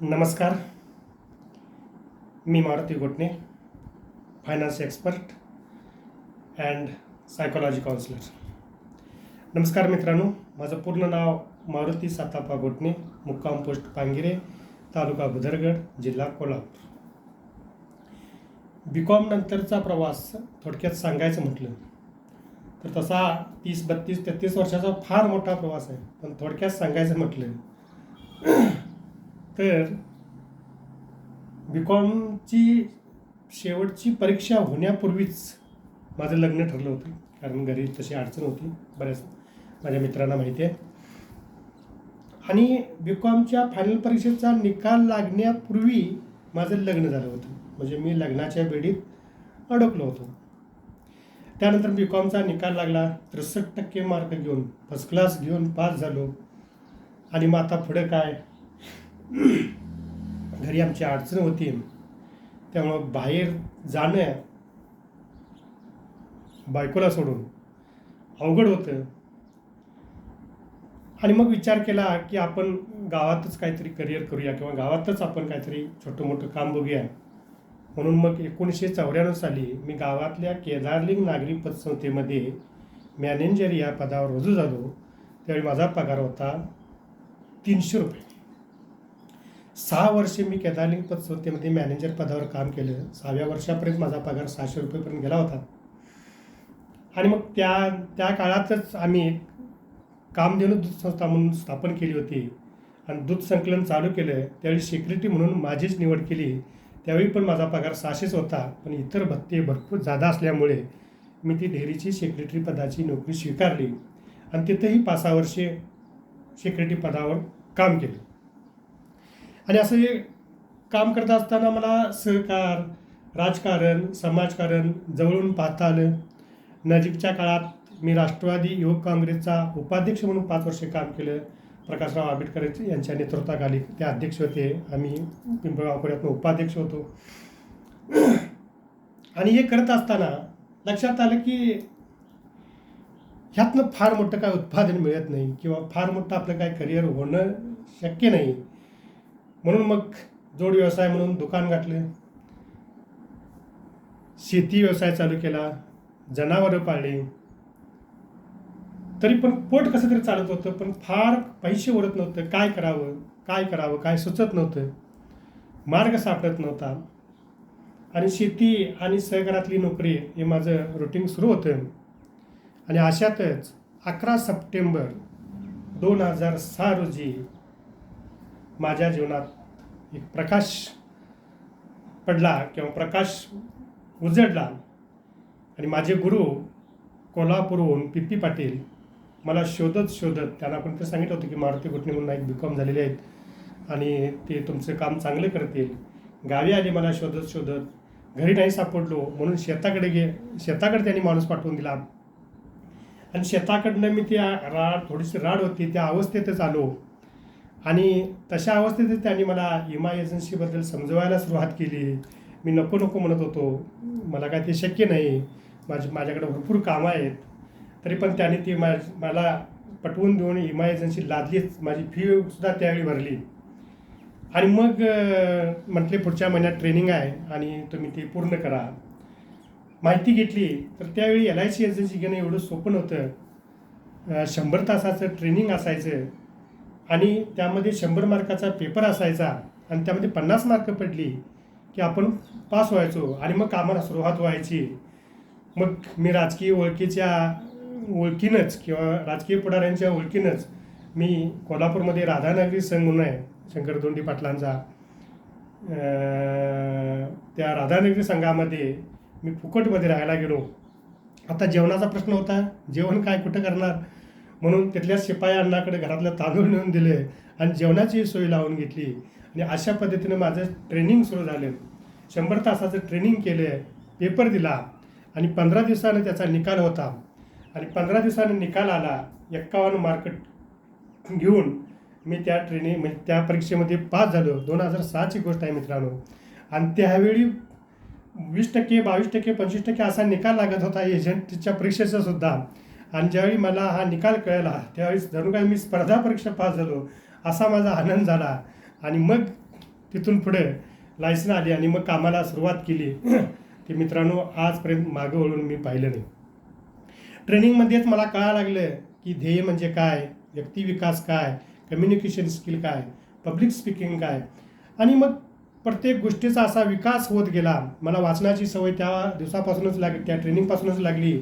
नमस्कार. मी Maruti Gotne finance expert and psychology counsellor नमस्कार मित्रांनो माझं पूर्ण नाव मारुती सातापा गोटणे मुक्काम पोस्ट पांगिरे तालुका बुधरगड जिल्हा कोल्हापूर. बी कॉम नंतरचा प्रवास थोडक्यात सांगायचं म्हटलं तर तसा तीस बत्तीस तेहतीस वर्षाचा फार मोठा प्रवास आहे पण थोडक्यात सांगायचं म्हटलं तर बी कॉमची शेवटची परीक्षा होण्यापूर्वीच माझं लग्न ठरलं होतं. कारण घरी तशी अडचण होती. बऱ्याच माझ्या मित्रांना माहिती आहे. आणि बी कॉमच्या फायनल परीक्षेचा निकाल लागण्यापूर्वी माझं लग्न झालं होतं. म्हणजे मी लग्नाच्या बेडीत अडकलो होतो. त्यानंतर बी कॉमचा निकाल लागला. त्रेसष्ट टक्के मार्क घेऊन फर्स्ट क्लास घेऊन पास झालो. आणि मग आता पुढं काय? घरी आमची अडचण होती. त्यामुळं बाहेर जाणं बायकोला सोडून अवघड होतं. आणि मग विचार केला की आपण गावातच काहीतरी करिअर करूया किंवा गावातच आपण काहीतरी छोटं मोठं काम बघूया. म्हणून मग एकोणीसशे चौऱ्याण्णव साली मी गावातल्या केदारलिंग नागरी पतसंस्थेमध्ये मॅनेजर या पदावर रुजू झालो. त्यावेळी माझा पगार होता तीनशे रुपये. सहा वर्षे मी केदारलिंग पतसंस्थेमध्ये मॅनेजर पदावर काम केलं. सहाव्या वर्षापर्यंत माझा पगार सहाशे रुपयेपर्यंत गेला होता. आणि मग त्या त्या काळातच आम्ही एक कामधेनू दूध संस्था म्हणून स्थापन केली होती. आणि दूध संकलन चालू केलं. त्यावेळी सिक्युरिटी म्हणून माझीच निवड केली. त्यावेळी पण माझा पगार सहाशेच होता. पण इतर भत्ते भरपूर जादा असल्यामुळे मी ती डेअरीची सेक्रेटरी पदाची नोकरी स्वीकारली. आणि तिथंही पाच सहा वर्षे सेक्रेटरी पदावर काम केलं. आणि असं हे काम करत असताना मला सहकार राजकारण समाजकारण जवळून पाहता आलं. नजीकच्या काळात मी राष्ट्रवादी युवक काँग्रेसचा उपाध्यक्ष म्हणून पाच वर्षे काम केलं. प्रकाशराव आंबेडकर यांच्या नेतृत्वाखाली ते अध्यक्ष होते. आम्ही पिंपळगावकड्यातून उपाध्यक्ष होतो. आणि हे करत असताना लक्षात आलं की ह्यातनं फार मोठं काय उत्पादन मिळत नाही किंवा फार मोठं आपलं काय करिअर होणं शक्य नाही. म्हणून मग जोड व्यवसाय म्हणून दुकान गाठलं. शेती व्यवसाय चालू केला. जनावरं पाळली. तरी पण पोट कसं तरी चालत होतं पण फार पैसे उरत नव्हतं. काय करावं? काय करावं? काय सुचत नव्हतं. मार्ग सापडत नव्हता. आणि शेती आणि सहकारातली नोकरी हे माझं रुटीन सुरू होतं. आणि अशातच अकरा सप्टेंबर दोन हजार सहा रोजी माझ्या जीवनात एक प्रकाश पडला किंवा प्रकाश उजडला. आणि माझे गुरु कोल्हापूरहून पी पी पाटील मला शोधत शोधत त्यांना कोणतं सांगितलं होतं की मारुती घुटणे म्हणून एक बी कॉम झालेले आहेत आणि ते तुमचं काम चांगलं करतील. गावी आले मला शोधत शोधत घरी नाही सापडलो म्हणून शेताकडे गे शेताकडे त्यांनी माणूस पाठवून दिला. आणि शेताकडनं मी त्या राड थोडीशी राड होती त्या अवस्थेतच आलो. आणि तशा अवस्थेतच त्यांनी मला इमा एजन्सीबद्दल समजवायला सुरुवात केली. मी नको नको म्हणत होतो. मला काय ते शक्य नाही. माझी माझ्याकडे भरपूर कामं आहेत. तरी पण त्यांनी ती मा मला पटवून देऊन इमा एजन्सी लादलीच. माझी फीसुद्धा त्यावेळी भरली. आणि मग म्हटले पुढच्या महिन्यात ट्रेनिंग आहे आणि तुम्ही ते पूर्ण करा. माहिती घेतली. तर त्यावेळी एल आय सी एजन्सी घेणं एवढं सोपं नव्हतं. शंभर तासाचं ट्रेनिंग असायचं. आणि त्यामध्ये शंभर मार्काचा पेपर असायचा आणि त्यामध्ये पन्नास मार्क पडली की आपण पास व्हायचो आणि मग कामाला सुरुवात व्हायची. मग मी राजकीय ओळखीच्या ओळखीनंच किंवा राजकीय पुढाऱ्यांच्या ओळखीनंच मी कोल्हापूरमध्ये राधानगरी संघ म्हणून आहे शंकर दोंडी पाटलांचा त्या राधानगरी संघामध्ये मी फुकटमध्ये राहायला गेलो. आता जेवणाचा प्रश्न होता जेवण काय कुठं करणार? म्हणून तिथल्या शिपायांनाकडे अण्णाकडे घरातलं तांदूळ नेऊन दिले आणि जेवणाची सोय लावून घेतली. आणि अशा पद्धतीनं माझं ट्रेनिंग सुरू झालं. शंभर तासाचं ट्रेनिंग केलं पेपर दिला आणि पंधरा दिवसानं त्याचा निकाल होता. आणि पंधरा दिवसानं निकाल आला एक्कावन्न मार्क घेऊन मी त्या ट्रेनिंग म्हणजे त्या परीक्षेमध्ये पास झालो. दोन हजार सहाची गोष्ट आहे मित्रांनो. आणि त्यावेळी वीस टक्के बावीस टक्के पंचवीस टक्के असा निकाल लागत होता एजंटच्या परीक्षेचा सुद्धा. आणि ज्यावेळी मला हा निकाल कळला त्यावेळी जणू काय मी स्पर्धा परीक्षा पास झालो असा माझा आनंद झाला. आणि मग तिथून पुढे लायसन आली आणि मग कामाला सुरुवात केली. ते मित्रांनो आजपर्यंत मागं वळून मी पाहिलं नाही. ट्रेनिंगमध्येच मला कळायला लागलं की ध्येय म्हणजे काय व्यक्तिविकास काय कम्युनिकेशन स्किल काय पब्लिक स्पीकिंग काय. आणि मग प्रत्येक गोष्टीचा असा विकास होत गेला. मला वाचनाची सवय त्या दिवसापासूनच लागली त्या ट्रेनिंगपासूनच लागली.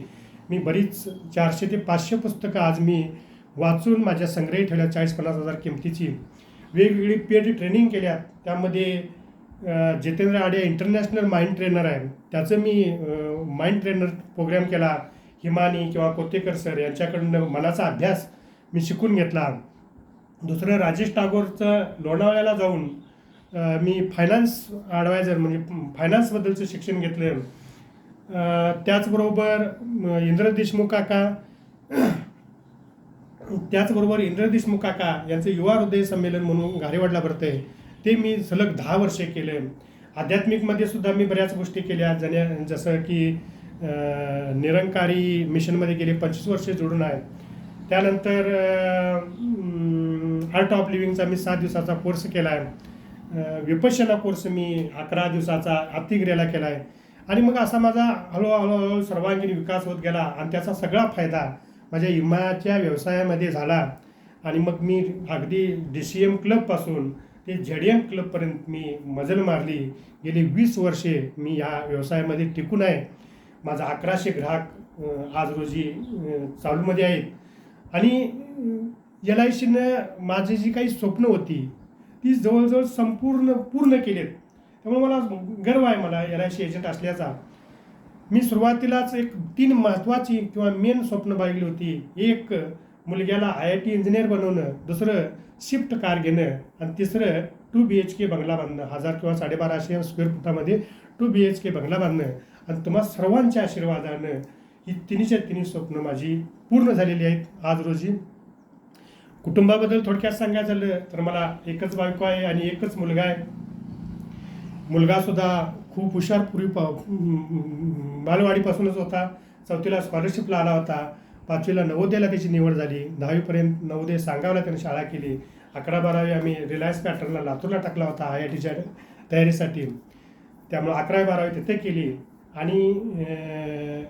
मी बरीच चारशे ते पाचशे पुस्तकं आज मी वाचून माझ्या संग्रही ठेवल्या चाळीस पन्नास हजार किमतीची. वेगवेगळी पेड ट्रेनिंग केल्या. त्यामध्ये Jitendra Ade international mind trainer आहे. त्याचं मी माइंड ट्रेनर प्रोग्राम केला. हिमानी किंवा कोतेकर सर यांच्याकडून मनाचा अभ्यास मी शिकून घेतला. दुसरं राजेश टागोरचं लोणावळ्याला जाऊन मी फायनान्स ॲडवायझर म्हणजे फायनान्सबद्दलचं शिक्षण घेतलं. त्याचबरोबर इंद्र देशमुख काका त्याचबरोबर इंद्र देशमुख काका यांचं युवा हृदय संमेलन म्हणून घारेवाडला भरतं आहे ते मी सलग दहा वर्षे केले. आध्यात्मिकमध्ये सुद्धा मी बऱ्याच गोष्टी केल्या. जण्या जसं की निरंकारी मिशनमध्ये गेले पंचवीस वर्षे जोडून आहे. त्यानंतर आर्ट ऑफ लिव्हिंगचा मी सात दिवसाचा कोर्स केला आहे विपश्यना कोर्स मी अकरा दिवसाचा आत्तिग्रेला केला आहे आणि मग असा माझा हळूहळू हळूहळू सर्वांगीण विकास होत गेला आणि त्याचा सगळा फायदा माझ्या इमाच्या व्यवसायामध्ये झाला. आणि मग मी अगदी डी सी एम क्लबपासून ते झेड एम क्लबपर्यंत मी मजल मारली. गेली वीस वर्षे मी या व्यवसायामध्ये टिकून आहे. माझा अकराशे ग्राहक आज रोजी चालूमध्ये आहेत. आणि एल आय सीनं माझी जी काही स्वप्न होती ती जवळजवळ संपूर्ण पूर्ण केलीत. त्यामुळे मला गर्व आहे मला एल आय सी एजंट असल्याचा. मी सुरुवातीलाच एक तीन महत्त्वाची किंवा मेन स्वप्न पाहिली होती. एक मुलग्याला आय आय टी इंजिनियर बनवणं. दुसरं शिफ्ट कार घेणं. आणि तिसरं टू बी एच के बंगला बांधणं. हजार किंवा साडेबाराशे स्क्वेअर फुटामध्ये टू बी एच के बंगला बांधणं. आणि तुम्हा सर्वांच्या आशीर्वादानं ही तिन्हीच्या तिन्ही स्वप्न माझी पूर्ण झालेली आहेत आज रोजी. कुटुंबाबद्दल थोडक्यात सांगायचं झालं तर मला एकच बायको आहे आणि एकच मुलगा आहे. मुलगासुद्धा खूप हुशार पूर्वी प बालवाडीपासूनच होता. चौथीला स्कॉलरशिपला आला होता. पाचवीला नवोदयाला त्याची निवड झाली. दहावीपर्यंत नवोदय सांगावला त्याने शाळा केली. अकरा बारावी आम्ही रिलायन्स पॅटर्नला लातूरला टाकला होता आय आय टीच्या तयारीसाठी. त्यामुळे अकरावी बारावी तिथे केली. आणि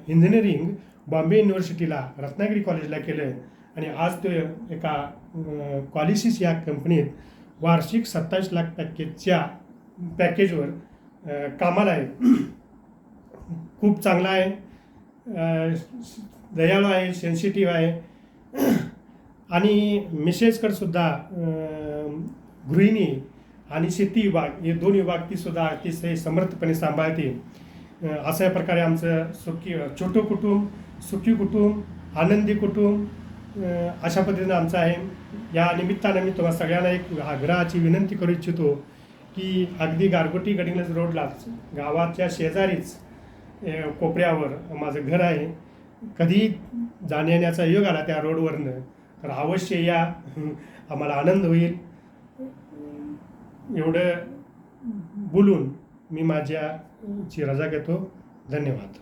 इंजिनिअरिंग बॉम्बे युनिव्हर्सिटीला रत्नागिरी कॉलेजला केलं आणि आज तो एका कॉलिसिस या कंपनीत वार्षिक सत्तावीस लाख पॅकेजच्या पॅकेजवर कामाला आहे. खूप चांगला आहे. दयाळू आहे सेन्सिटिव्ह आहे. आणि मिसेसकडसुद्धा गृहिणी आणि शेती विभाग हे दोन विभाग तीसुद्धा अतिशय समर्थपणे सांभाळते. अशा प्रकारे आमचं सुखी छोटं कुटुंब सुखी कुटुंब आनंदी कुटुंब अशा पद्धतीनं आमचं आहे. या निमित्तानं मी तुम्हाला सगळ्यांना एक आग्रहाची विनंती करू इच्छितो की अगदी गारगोटी गडिंग्लज रोडलाच गावाच्या शेजारीच कोपऱ्यावर माझं घर आहे. कधी जाण्या येण्याचा योग आला त्या रोडवरनं तर अवश्य या. आम्हाला आनंद होईल. एवढं बोलून मी माझ्या ची रजा घेतो. धन्यवाद.